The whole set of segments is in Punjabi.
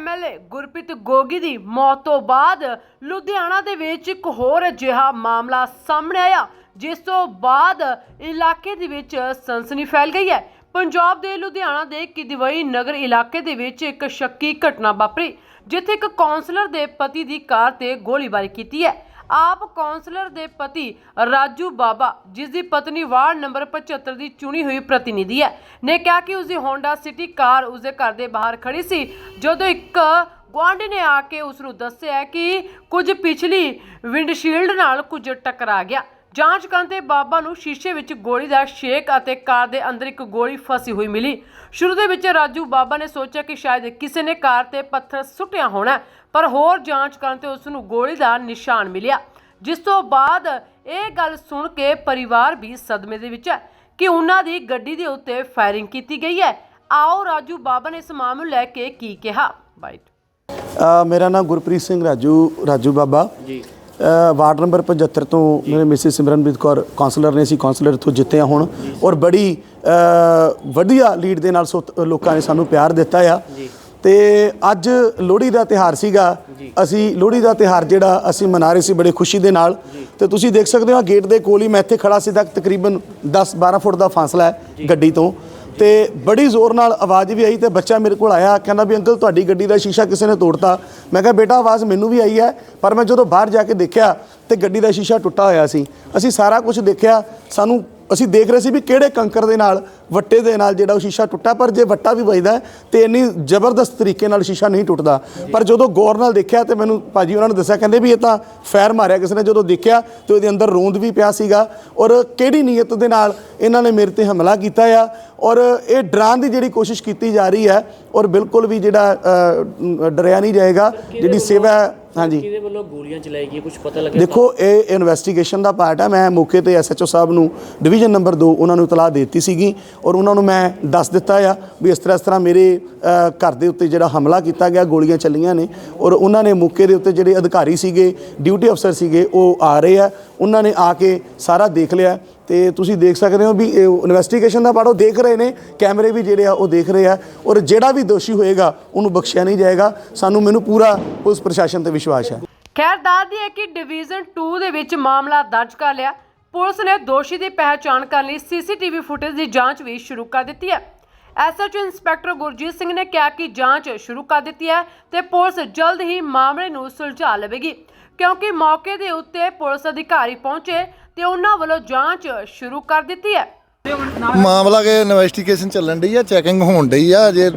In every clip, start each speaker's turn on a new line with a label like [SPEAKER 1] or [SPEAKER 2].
[SPEAKER 1] ਐਮਐਲਏ ਗੁਰਪ੍ਰੀਤ ਗੋਗੀ ਦੀ ਮੌਤ ਤੋਂ ਬਾਅਦ ਲੁਧਿਆਣਾ ਦੇ ਵਿੱਚ ਇੱਕ ਹੋਰ ਅਜਿਹਾ ਮਾਮਲਾ ਸਾਹਮਣੇ ਆਇਆ, ਜਿਸ ਤੋਂ ਬਾਅਦ ਇਲਾਕੇ ਦੇ ਵਿੱਚ ਸਨਸਨੀ ਫੈਲ ਗਈ ਹੈ। ਪੰਜਾਬ ਦੇ ਲੁਧਿਆਣਾ ਦੇ ਕਿਦਵਈ ਨਗਰ ਇਲਾਕੇ ਦੇ ਵਿੱਚ ਇੱਕ ਸ਼ੱਕੀ ਘਟਨਾ ਵਾਪਰੀ, ਜਿੱਥੇ ਇੱਕ ਕਾਉਂਸਲਰ ਦੇ ਪਤੀ ਦੀ ਕਾਰ ਤੇ ਗੋਲੀਬਾਰੀ ਕੀਤੀ ਹੈ। ਆਪ ਕਾਉਂਸਲਰ ਦੇ ਪਤੀ ਰਾਜੂ ਬਾਬਾ, ਜਿਸ ਦੀ ਪਤਨੀ ਵਾਰਡ ਨੰਬਰ 75 ਦੀ ਚੁਣੀ ਹੋਈ ਪ੍ਰਤੀਨਿਧੀ ਹੈ, ਨੇ ਕਿਹਾ ਕਿ ਉਸ ਦੀ ਹੋਂਡਾ ਸਿਟੀ ਕਾਰ ਉਸ ਦੇ ਘਰ ਦੇ ਬਾਹਰ ਖੜੀ ਸੀ, ਜਦੋਂ ਇੱਕ ਗੁਆਂਢੀ ਨੇ ਆ ਕੇ ਉਸ ਨੂੰ ਦੱਸਿਆ ਕਿ ਕੁਝ ਪਿਛਲੀ ਵਿੰਡਸ਼ੀਲਡ ਨਾਲ ਕੁਝ ਟਕਰਾ ਗਿਆ। ਜਾਂਚ ਕਰਨ ਤੇ ਬਾਬਾ ਨੂੰ ਸ਼ੀਸ਼ੇ ਵਿੱਚ ਗੋਲੀ ਦਾ ਛੇਕ ਅਤੇ ਕਾਰ ਦੇ ਅੰਦਰ ਇੱਕ ਗੋਲੀ ਫਸੀ ਹੋਈ ਮਿਲੀ। ਸ਼ੁਰੂ ਦੇ ਵਿੱਚ ਰਾਜੂ ਬਾਬਾ ਨੇ ਸੋਚਿਆ ਕਿ ਸ਼ਾਇਦ ਕਿਸੇ ਨੇ ਕਾਰ ਤੇ ਪੱਥਰ ਸੁੱਟਿਆ ਹੋਣਾ ਪਰ ਹੋਰ ਜਾਂਚ ਕਰਨ ਤੇ ਉਸ ਨੂੰ ਗੋਲੀ ਦਾ ਨਿਸ਼ਾਨ ਮਿਲਿਆ। ਜਿਸ ਤੋਂ ਬਾਅਦ ਇਹ ਗੱਲ ਸੁਣ ਕੇ ਪਰਿਵਾਰ ਵੀ ਸਦਮੇ ਦੇ ਵਿੱਚ ਹੈ ਕਿ ਉਹਨਾਂ ਦੀ ਗੱਡੀ ਦੇ ਉੱਤੇ ਫਾਇਰਿੰਗ ਕੀਤੀ ਗਈ ਹੈ। ਆਓ ਰਾਜੂ ਬਾਬਾ ਨੇ ਇਸ ਮਾਮਲੇ ਨੂੰ ਲੈ ਕੇ ਕੀ ਕਿਹਾ। ਬਾਈਟ
[SPEAKER 2] ਅ, ਮੇਰਾ ਨਾਮ ਗੁਰਪ੍ਰੀਤ ਸਿੰਘ ਰਾਜੂ ਰਾਜੂ ਬਾਬਾ। ਜੀ। ਵਾਰਡ ਨੰਬਰ 75 ਤੋਂ ਮੇਰੇ ਮਿਸਿਸ ਸਿਮਰਨਪ੍ਰੀਤ ਕੌਰ ਕਾਉਂਸਲਰ ਨੇ ਸੀ ਕਾਉਂਸਲਰ ਇੱਥੋਂ ਜਿੱਤੇ ਆ ਹੁਣ। ਔਰ ਬੜੀ ਵਧੀਆ ਲੀਡ ਦੇ ਨਾਲ ਲੋਕਾਂ ਨੇ ਸਾਨੂੰ ਪਿਆਰ ਦਿੱਤਾ ਆ। ਤੇ ਅੱਜ ਲੋਹੜੀ ਦਾ ਤਿਹਾਰ ਸੀਗਾ। ਅਸੀਂ ਲੋਹੜੀ ਦਾ ਤਿਹਾਰ ਜਿਹੜਾ ਅਸੀਂ ਮਨਾ ਰਹੇ ਸੀ ਬੜੀ ਖੁਸ਼ੀ ਦੇ ਨਾਲ। ਤੇ ਤੁਸੀਂ ਦੇਖ ਸਕਦੇ ਹੋ ਗੇਟ ਦੇ ਕੋਲ ਹੀ ਮੈਂ ਇੱਥੇ ਖੜਾ ਸੀ ਤੱਕ ਤਕਰੀਬਨ 10 12 ਫੁੱਟ ਦਾ ਫਾਸਲਾ ਹੈ ਗੱਡੀ ਤੋਂ। ਤੇ ਬੜੀ ਜ਼ੋਰ ਨਾਲ ਆਵਾਜ਼ ਵੀ ਆਈ ਤੇ ਬੱਚਾ ਮੇਰੇ ਕੋਲ ਆਇਆ, ਕਹਿੰਦਾ ਵੀ ਅੰਕਲ ਤੁਹਾਡੀ ਗੱਡੀ ਦਾ ਸ਼ੀਸ਼ਾ ਕਿਸੇ ਨੇ ਤੋੜਤਾ। ਮੈਂ ਕਿਹਾ, ਬੇਟਾ, ਆਵਾਜ਼ ਮੈਨੂੰ ਵੀ ਆਈ ਹੈ, ਪਰ ਮੈਂ ਜਦੋਂ ਬਾਹਰ ਜਾ ਕੇ ਦੇਖਿਆ ਤੇ ਗੱਡੀ ਦਾ ਸ਼ੀਸ਼ਾ ਟੁੱਟਾ ਹੋਇਆ ਸੀ। ਅਸੀਂ ਸਾਰਾ ਕੁਝ ਦੇਖਿਆ, ਸਾਨੂੰ ਅਸੀਂ ਦੇਖ ਰਹੇ ਸੀ ਵੀ ਕਿਹੜੇ ਕੰਕਰ ਦੇ ਨਾਲ ਵੱਟੇ ਦੇ ਨਾਲ ਜਿਹੜਾ ਉਹ ਸ਼ੀਸ਼ਾ ਟੁੱਟਾ ਪਰ ਜੇ ਵੱਟਾ ਵੀ ਵੱਜਦਾ ਤੇ ਇੰਨੀ ਜ਼ਬਰਦਸਤ ਤਰੀਕੇ ਨਾਲ ਸ਼ੀਸ਼ਾ ਨਹੀਂ ਟੁੱਟਦਾ। ਪਰ ਜਦੋਂ ਗੌਰ ਨਾਲ ਦੇਖਿਆ ਤੇ ਮੈਨੂੰ ਭਾਜੀ ਉਹਨਾਂ ਨੇ ਦੱਸਿਆ ਕਹਿੰਦੇ ਵੀ ਇਹ ਤਾਂ ਫੈਰ ਮਾਰਿਆ ਕਿਸੇ ਨੇ ਜਦੋਂ ਦੇਖਿਆ ਤੇ ਉਹਦੇ ਅੰਦਰ ਰੋਂਦ ਵੀ ਪਿਆ ਸੀਗਾ। ਔਰ ਕਿਹੜੀ ਨੀਅਤ ਦੇ ਨਾਲ ਇਹਨਾਂ ਨੇ ਮੇਰੇ ਤੇ ਹਮਲਾ ਕੀਤਾ ਆ? ਔਰ ਇਹ ਡਰਾਉਣ ਦੀ ਜਿਹੜੀ ਕੋਸ਼ਿਸ਼ ਕੀਤੀ ਜਾ ਰਹੀ ਹੈ ਔਰ ਬਿਲਕੁਲ ਵੀ ਜਿਹੜਾ ਡਰਿਆ ਨਹੀਂ ਜਾਏਗਾ ਜਿਹੜੀ ਸੇਵਾ ਹਾਂਜੀ।
[SPEAKER 3] ਕਿਹਦੇ ਵੱਲੋਂ ਗੋਲੀਆਂ ਚਲਾਈ ਗਈਆਂ? ਕੁਝ ਪਤਾ ਲੱਗਿਆ?
[SPEAKER 2] ਦੇਖੋ ਇਹ ਇਨਵੈਸਟੀਗੇਸ਼ਨ ਦਾ ਪਾਰਟ ਹੈ ਮੈਂ ਮੌਕੇ ਤੇ ਐਸਐਚਓ ਸਾਹਿਬ ਨੂੰ ਡਿਵੀਜ਼ਨ ਨੰਬਰ 2 ਉਹਨਾਂ ਨੂੰ ਇਤਲਾਹ ਦਿੱਤੀ ਸੀਗੀ ਔਰ ਉਹਨਾਂ ਨੂੰ ਮੈਂ ਦੱਸ ਦਿੱਤਾ ਆ ਵੀ ਇਸ ਤਰ੍ਹਾਂ ਇਸ ਤਰ੍ਹਾਂ ਮੇਰੇ ਘਰ ਦੇ ਉੱਤੇ ਜਿਹੜਾ ਹਮਲਾ ਕੀਤਾ ਗਿਆ ਗੋਲੀਆਂ ਚੱਲੀਆਂ ਨੇ ਔਰ ਉਹਨਾਂ ਨੇ ਮੌਕੇ ਦੇ ਉੱਤੇ ਜਿਹੜੇ ਅਧਿਕਾਰੀ ਸੀਗੇ ਡਿਊਟੀ ਅਫਸਰ ਸੀਗੇ ਉਹ ਆ ਰਹੇ ਆ। ਉਹਨਾਂ ਨੇ ਆ ਕੇ ਸਾਰਾ ਦੇਖ ਲਿਆ। ਤੇ ਤੁਸੀਂ ਦੇਖ ਸਕਦੇ ਹੋ ਵੀ ਇਨਵੈਸਟੀਗੇਸ਼ਨ ਦਾ ਪਾਰਟ ਦੇਖ ਰਹੇ ਨੇ, ਕੈਮਰੇ ਵੀ ਜਿਹੜੇ ਆ ਉਹ ਦੇਖ ਰਹੇ ਆ ਔਰ ਜਿਹੜਾ ਵੀ ਦੋਸ਼ੀ ਹੋਏਗਾ, ਉਹਨੂੰ ਬਖਸ਼ਿਆ ਨਹੀਂ ਜਾਏਗਾ। ਸਾਨੂੰ ਮੈਨੂੰ ਪੂਰਾ ਪੁਲਿਸ ਪ੍ਰਸ਼ਾਸਨ ਤੇ ਵਿਸ਼ਵਾਸ ਹੈ।
[SPEAKER 1] ਖੈਰ ਦੱਸਦੀ ਹੈ ਕਿ ਡਿਵੀਜ਼ਨ 2 ਦੇ ਵਿੱਚ ਮਾਮਲਾ ਦਰਜ ਕਰ ਲਿਆ। ਪੁਲਿਸ ਨੇ ਦੋਸ਼ੀ ਦੀ ਪਹਿਚਾਣ ਕਰਨ ਲਈ, ਸੀਸੀਟੀਵੀ ਫੁਟੇਜ ਦੀ ਜਾਂਚ ਵੀ ਸ਼ੁਰੂ ਕਰ ਦਿੱਤੀ ਹੈ। ਐਸਐਚਓ ਇੰਸਪੈਕਟਰ ਗੁਰਜੀਤ ਸਿੰਘ ਨੇ ਕਿਹਾ ਕਿ ਜਾਂਚ ਸ਼ੁਰੂ ਕਰ ਦਿੱਤੀ ਹੈ ਤੇ ਪੁਲਿਸ ਜਲਦ ਹੀ ਮਾਮਲੇ ਨੂੰ ਸੁਲਝਾ ਲਵੇਗੀ। ਕਿਉਂਕਿ ਮੌਕੇ ਦੇ ਉੱਤੇ ਪੁਲਿਸ ਅਧਿਕਾਰੀ ਪਹੁੰਚੇ ਤੇ ਉਹਨਾਂ ਵੱਲੋਂ ਜਾਂਚ ਸ਼ੁਰੂ ਕਰ ਦਿੱਤੀ ਹੈ।
[SPEAKER 4] ਮਾਮਲਾ ਕੇ ਇਨਵੈਸਟੀਗੇਸ਼ਨ ਚੱਲਣ ਡਈ ਆ ਚੈਕਿੰਗ ਹੋਣ ਡਈ ਆ ਜੇ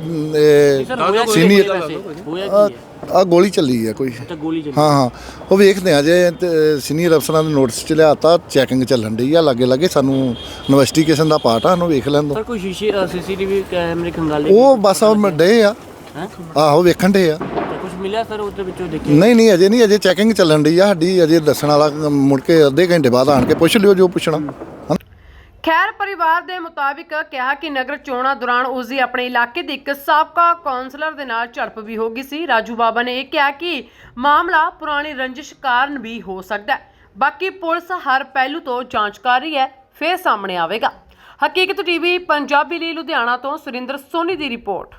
[SPEAKER 4] ਸੀਨੀਅਰ
[SPEAKER 3] ਹੋਇਆ ਕੀ ਹੈ?
[SPEAKER 4] ਆ ਗੋਲੀ ਚੱਲੀ ਆ ਕੋਈ।
[SPEAKER 3] ਤਾਂ ਗੋਲੀ ਚੱਲੀ।
[SPEAKER 4] ਹਾਂ ਹਾਂ। ਉਹ ਵੇਖਦੇ ਆ ਜੇ ਸੀਨੀਅਰ ਅਫਸਰਾਂ ਦੇ ਨੋਟਿਸ ਚ ਲਿਆਤਾ ਚੈਕਿੰਗ ਚੱਲਣ ਡਈ ਆ ਲਾਗੇ ਲਾਗੇ ਸਾਨੂੰ ਇਨਵੈਸਟੀਗੇਸ਼ਨ ਦਾ ਪਾਰਟ ਆ ਉਹਨੂੰ ਵੇਖ ਲੈਣ ਦੋ।
[SPEAKER 3] ਸਰ ਕੋਈ ਸ਼ੀਸ਼ੇ ਸੀਸੀਟੀਵੀ ਕੈਮਰੇ ਖੰਗਾਲੇ
[SPEAKER 4] ਉਹ ਬਸ ਉਹ ਡੇ ਆ। ਆਹੋ ਵੇਖਣ ਡੇ ਆ।
[SPEAKER 3] ਮਿਲਿਆ ਸਰ ਉਹਦੇ ਵਿੱਚੋਂ ਦੇਖਿਆ?
[SPEAKER 4] ਨਹੀਂ ਨਹੀਂ ਅਜੇ ਨਹੀਂ ਅਜੇ ਚੈਕਿੰਗ ਚੱਲਣ ਡਈ ਆ ਸਾਡੀ ਅਜੇ ਦੱਸਣ ਵਾਲਾ ਮੁੜ ਕੇ ਅੱਧੇ ਘੰਟੇ ਬਾਅਦ ਆਣ ਕੇ ਪੁੱਛ ਲਿਓ ਜੋ ਪੁੱਛਣਾ।
[SPEAKER 1] ਖੈਰ ਪਰਿਵਾਰ ਦੇ ਮੁਤਾਬਿਕ ਕਿਹਾ ਕਿ ਨਗਰ ਚੋਣਾਂ ਦੌਰਾਨ ਉਸ ਦੀ ਆਪਣੇ ਇਲਾਕੇ ਦੇ ਇੱਕ ਸਾਬਕਾ ਕਾਉਂਸਲਰ ਦੇ ਨਾਲ ਝੜਪ ਵੀ ਹੋ ਗਈ ਸੀ। ਰਾਜੂ ਬਾਬਾ ਨੇ ਇਹ ਕਿਹਾ ਕਿ ਮਾਮਲਾ ਪੁਰਾਣੀ ਰੰਜਿਸ਼ ਕਾਰਨ ਵੀ ਹੋ ਸਕਦਾ ਹੈ। ਬਾਕੀ ਪੁਲਿਸ ਹਰ ਪਹਿਲੂ ਤੋਂ ਜਾਂਚ ਕਰ ਰਹੀ ਹੈ ਫਿਰ ਸਾਹਮਣੇ ਆਵੇਗਾ। ਹਕੀਕਤ ਟੀਵੀ ਪੰਜਾਬੀ ਲਈ ਲੁਧਿਆਣਾ ਤੋਂ ਸੁਰਿੰਦਰ ਸੋਨੀ ਦੀ ਰਿਪੋਰਟ।